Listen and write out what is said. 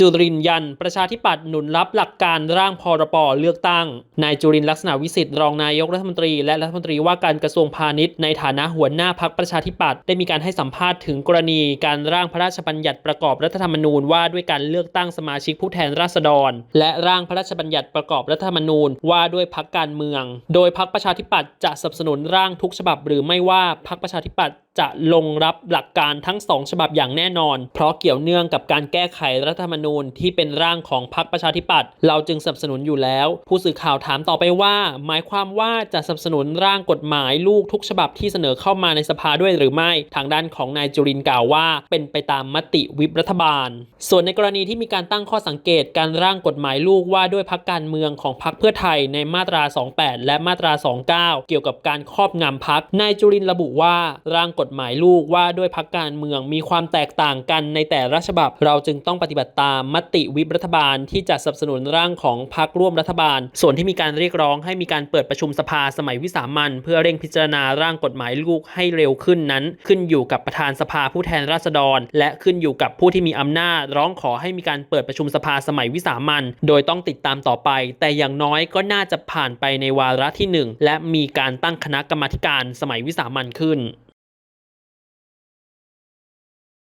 จุรินยัน ประชาธิปัตย์หนุนรับหลักการร่างพรปเลือกตั้ง นายจุรินลักษณะวิสิทธิ์รองนายกรัฐมนตรี และรัฐมนตรีว่าการกระทรวงพาณิชย์ในฐานะหัวหน้าพักประชาธิปัตย์ได้มีการให้สัมภาษณ์ถึงกรณีการร่างพระราชบัญญัติประกอบรัฐธรรมนูญว่าด้วยการเลือกตั้งสมาชิกผู้แทนราษฎร และร่างพระราชบัญญัติประกอบรัฐธรรมนูญว่าด้วยพักการเมือง โดยพักประชาธิปัตย์จะสนับสนุนร่างทุกฉบับหรือไม่ว่าพักประชาธิปัตย์ จะลงรับหลักการทั้งสองฉบับอย่างแน่นอน เพราะเกี่ยวเนื่องกับการแก้ไขรัฐธรรมนูญที่เป็นร่างของพรรคประชาธิปัตย์เราจึงสนับสนุนอยู่แล้ว ผู้สื่อข่าวถามต่อไปว่า หมายความว่าจะสนับสนุนร่างกฎหมายลูกทุกฉบับที่เสนอเข้ามาในสภาด้วยหรือไม่ ทางด้านของนายจุรินกล่าวว่า เป็นไปตามมติวิปรัฐบาล ส่วนในกรณีที่มีการตั้งข้อสังเกตการร่างกฎหมายลูกว่าด้วยพักการเมืองของพักเพื่อไทยในมาตรา 28 และมาตรา 29 เกี่ยวกับการครอบงำพักนายจุรินทร์ระบุว่าร่างกฎฎหมายลูกว่าด้วยพักการเมืองมีความแตกต่างกันในแต่ละฉบับ เราจึงต้องปฏิบัติตามมติวิปรัฐบาลที่จะสนับสนุนร่างของพักร่วมรัฐบาล ส่วนที่มีการเรียกร้องให้มีการเปิดประชุมสภาสมัยวิสามันเพื่อเร่งพิจารณาร่างกฎหมายลูกให้เร็วขึ้นนั้น ขึ้นอยู่กับประธานสภาผู้แทนราษฎร และขึ้นอยู่กับผู้ที่มีอำนาจ ร้องขอให้มีการเปิดประชุมสภาสมัยวิสามันโดยต้องติดตามต่อไป แต่อย่างน้อยก็น่าจะผ่านไปในวาระที่หนึ่งและมีการตั้งคณะกรรมาการสมัยวิสามันขึ้น